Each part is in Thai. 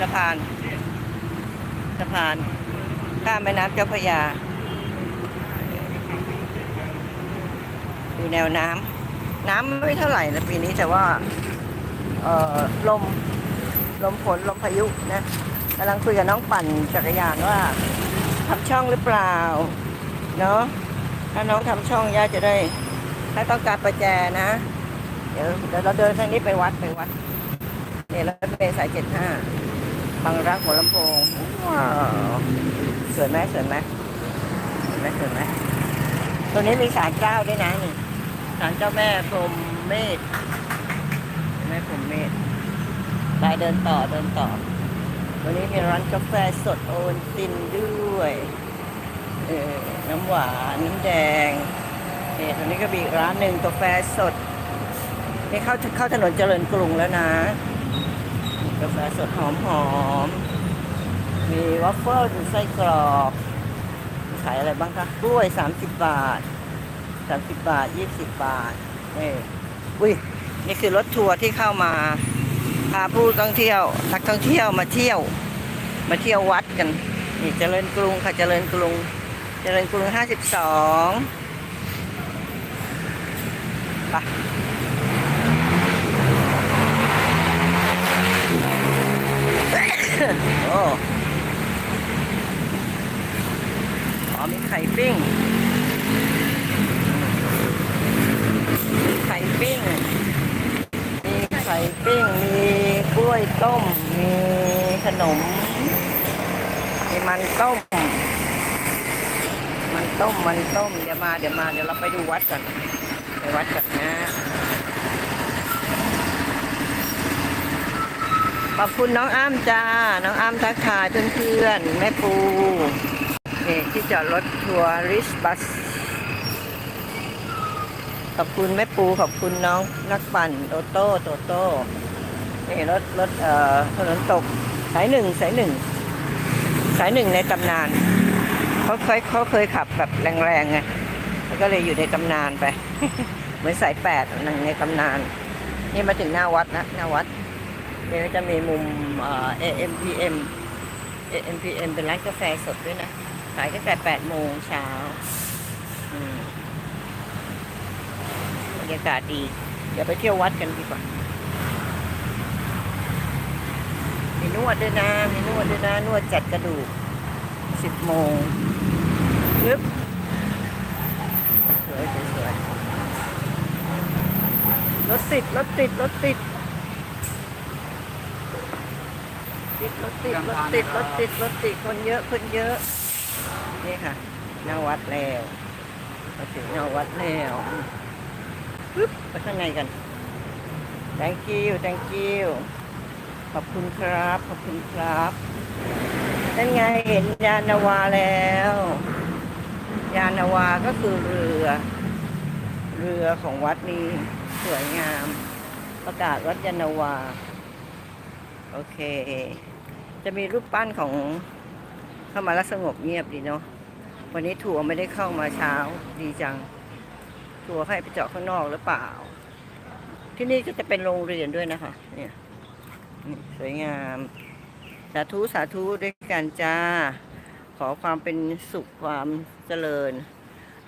สะพาน สะพาน ข้ามแม่น้ำเจ้าพระยา ดูแนวน้ำ น้ำไม่เท่าไหร่นะปีนี้แต่ว่า เอ่อ ลม ลมฝนลมพายุนะกำลังคุยกับน้องปั่นจักรยานว่าทำช่องหรือเปล่า เนาะถ้าน้องทำช่องย่าจะได้ ถ้าต้องการประแจนะ เดี๋ยวเดี๋ยวเราเดินทางนี้ไปวัดไปวัดเนี่ยรถเมล์สายเจ็ดห้า บางรักหัวลำโพงว้าวสวยไหมสวยไหมสวยไหมสวยไหมตัวนี้มีศาลเจ้าด้วยนะนี่ศาลเจ้าแม่พรหมเมธแม่พรหมเมธไปเดินต่อเดินต่อ วันนี้มีร้านกาแฟสดโอนตินด้วยเออน้ำหวานน้ำแดงเนี่ยตรงนี้ก็มีอีกร้านหนึ่งกาแฟสดนี่เข้าเข้าถนนเจริญกรุงแล้วนะ กาแฟสดหอมหอมมีวัฟเฟิลไส้กรอกขายอะไรบ้างคะกล้วย 30 บาท 30 บาท 20 บาทนี่อุ้ยนี่คือรถทัวร์ที่เข้ามาพาผู้ท่องเที่ยวนักท่องเที่ยวมาเที่ยว มาเที่ยววัดกันนี่เจริญกรุงค่ะเจริญกรุง เจริญกรุง 52ไป โอ้อ๋อมีไข่ปิ้ง มีไข่ปิ้ง มีไข่ปิ้ง มีกล้วยต้ม มีขนม มีมันต้ม มันต้ม มันต้ม เดี๋ยวมา เดี๋ยวมา เดี๋ยวเราไปดูวัดก่อน ไปวัดก่อนนะ ขอบคุณน้องอ้ำจ้า น้องอ้ำทักทายเพื่อนๆแม่ปูนี่ที่จอดรถทัวริสบัส ขอบคุณแม่ปูขอบคุณน้องนักปั่นโตโต้โตโต้นี่รถรถเอ่อถนนตกสายหนึ่งสายหนึ่งสายหนึ่งในตำนานเขาเคยเขาเคยขับแบบแรงๆไงก็เลยอยู่ในตำนานไป เหมือนสายแปดหนึ่งในตำนาน นี่มาถึงหน้าวัดนะหน้าวัด เดี๋ยวจะมีมุมเอ่อ AMPM AMPM เป็นร้านกาแฟสดด้วยนะ ขายตั้งแต่8โมงเช้าบรรยากาศดี เดี๋ยวไปเที่ยววัดกันดีกว่า มีนวดด้วยนะ มีนวดด้วยนะ นวดจัดกระดูก 10โมงปึ๊บสวยสวยสวยรถติด รถติด รถติด ติดรถติดรถติดรถติดรถติดคนเยอะคนเยอะนี่ค่ะหน้าวัดแล้วมาถึงหน้าวัดแล้วปึ๊บไปข้างในกัน thank you thank you ขอบคุณครับ ขอบคุณครับนั่นไงเห็นยานนาวาแล้ว ยานนาวาก็คือเรือ เรือของวัดนี้สวยงาม ประกาศวัดยานนาวา โอเค จะมีรูปปั้นของเข้ามาแล้วสงบเงียบดีเนาะวันนี้ทัวไม่ได้เข้ามาเช้าดีจังทัวให้ไปเจาะข้างนอกหรือเปล่า ที่นี่ก็จะเป็นโรงเรียนด้วยนะคะ เนี่ยสวยงาม สาธุสาธุด้วยกันจ้า ขอความเป็นสุขความเจริญ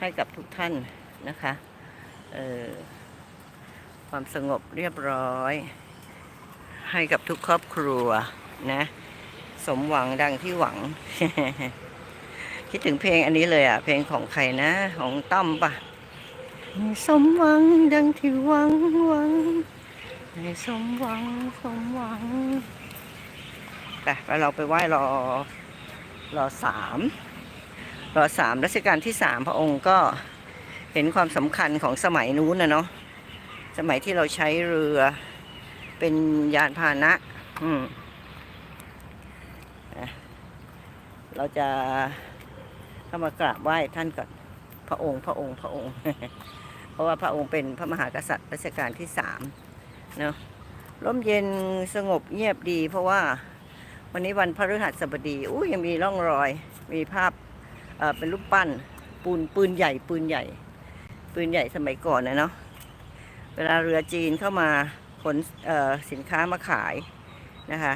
ให้กับทุกท่านนะคะ เออความสงบเรียบร้อย ให้กับทุกครอบครัวนะ สมหวังดังที่หวัง คิดถึงเพลงอันนี้เลยอะ เพลงของใครนะ ของต้อมปะให้สมหวังดังที่หวังหวังให้สมหวังสมหวังไปไปเราไปไหว้รอรอสามรอสามรัชกาลที่สามพระองค์ก็เห็นความสำคัญของสมัยนู้นนะเนาะสมัยที่เราใช้เรือ เป็นยานพาหนะ อืมเราจะเข้ามากราบไหว้ท่านก่อนพระองค์ พระองค์ พระองค์ เพราะว่าพระองค์เป็นพระมหากษัตริย์รัชกาลที่สามเนาะร่มเย็นสงบเงียบดี เพราะว่าวันนี้วันพฤหัสบดีอู้ยังมีร่องรอย มีภาพเอ่อเป็นรูปปั้นปูนปืนใหญ่ ปืนใหญ่ ปืนใหญ่สมัยก่อนนะเนาะเวลาเรือจีนเข้ามา ขนสินค้ามาขายนะคะ